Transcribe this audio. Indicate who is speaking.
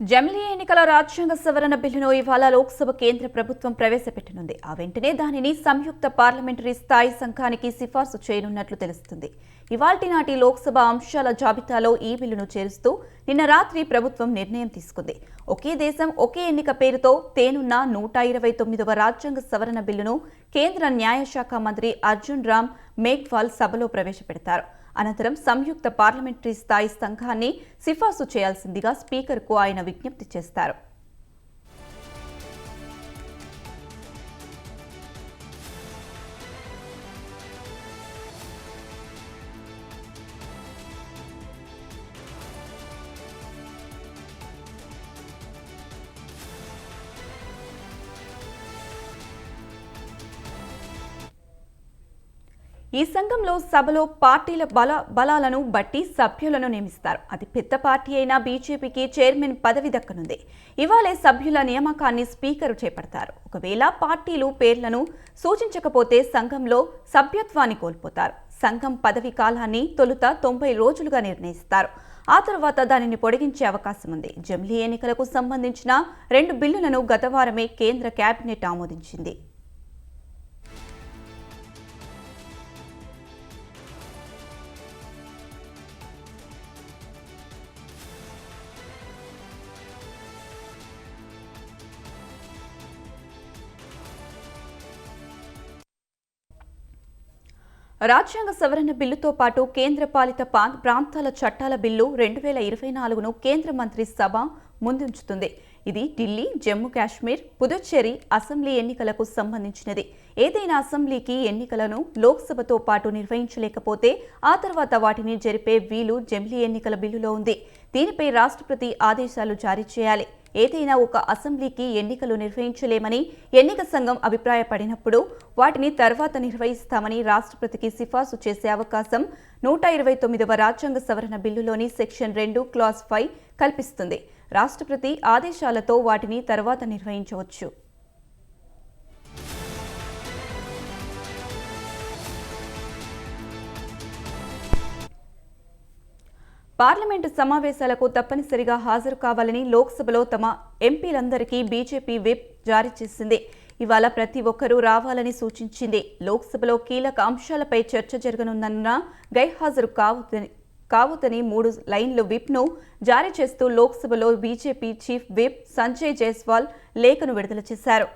Speaker 1: జమిలీ ఎన్నికల రాజ్యాంగ సవరణ బిల్లును ఇవాళ లోక్సభ కేంద్ర ప్రభుత్వం ప్రవేశపెట్టనుంది. ఆ వెంటనే దానిని సంయుక్త పార్లమెంటరీ స్థాయి సంఘానికి సిఫార్సు చేయనున్నట్లు తెలుస్తుంది. ఇవాల్టి నాటి లోక్సభ అంశాల జాబితాలో ఈ బిల్లును చేరుస్తూ నిన్న రాత్రి ప్రభుత్వం నిర్ణయం తీసుకుంది. ఒకే దేశం ఒకే ఎన్నిక పేరుతో తేనున్న నూట ఇరవై తొమ్మిదవ రాజ్యాంగ సవరణ బిల్లును కేంద్ర న్యాయశాఖ మంత్రి అర్జున్ రామ్ మేఘ్వాల్ సభలో ప్రవేశపెడతారు. అనంతరం సంయుక్త పార్లమెంటరీ స్థాయి సంఘాన్ని సిఫార్సు చేయాల్సిందిగా స్పీకర్కు ఆయన విజ్ఞప్తి చేస్తారు. ఈ సంఘంలో సభలో పార్టీల బల బలాలను బట్టి సభ్యులను నియమిస్తారు. అది పెద్ద పార్టీ అయిన బీజేపీకి చైర్మన్ పదవి దక్కనుంది. ఇవాళే సభ్యుల నియామకాన్ని స్పీకర్ చేపడతారు. ఒకవేళ పార్టీలు పేర్లను సూచించకపోతే సంఘంలో సభ్యత్వాన్ని కోల్పోతారు. సంఘం పదవి కాలాన్ని తొలుత తొంభై రోజులుగా నిర్ణయిస్తారు. ఆ తర్వాత దానిని పొడిగించే అవకాశం ఉంది. జమిలీ ఎన్నికలకు సంబంధించిన రెండు బిల్లులను గత వారమే కేంద్ర కేబినెట్ ఆమోదించింది. రాజ్యాంగ సవరణ బిల్లుతో పాటు కేంద్ర పాలిత ప్రాంతాల చట్టాల బిల్లు రెండు వేల ఇరవై నాలుగును కేంద్ర మంత్రి సభ ముందుంచుతుంది. ఇది ఢిల్లీ జమ్మూ కాశ్మీర్ పుదుచ్చేరి అసెంబ్లీ ఎన్నికలకు సంబంధించినది. ఏదైనా అసెంబ్లీకి ఎన్నికలను లోక్సభతో పాటు నిర్వహించలేకపోతే ఆ తర్వాత వాటిని జరిపే వీలు జమిలీ ఎన్నికల బిల్లులో ఉంది. దీనిపై రాష్ట్రపతి ఆదేశాలు జారీ చేయాలి. ఏదైనా ఒక అసెంబ్లీకి ఎన్నికలు నిర్వహించలేమని ఎన్నిక సంఘం అభిప్రాయపడినప్పుడు వాటిని తర్వాత నిర్వహిస్తామని రాష్ట్రపతికి సిఫార్సు చేసే అవకాశం నూట ఇరవై తొమ్మిదవ రాజ్యాంగ సవరణ బిల్లులోని సెక్షన్ రెండు క్లాస్ ఫైవ్ కల్పిస్తుంది. రాష్ట్రపతి ఆదేశాలతో వాటిని తర్వాత నిర్వహించవచ్చు. పార్లమెంటు సమావేశాలకు తప్పనిసరిగా హాజరు కావాలని లోక్సభలో తమ ఎంపీలందరికీ బీజేపీ విప్ జారీ చేసింది. ఇవాళ ప్రతి ఒక్కరూ రావాలని సూచించింది. లోక్సభలో కీలక అంశాలపై చర్చ జరగనున్నందున గైహాజరు కావద్దని కావద్దని మూడు లైన్లు విప్ను జారీ చేస్తూ లోక్సభలో BJP chief whip Sanjay Jaiswal లేఖను విడుదల చేశారు.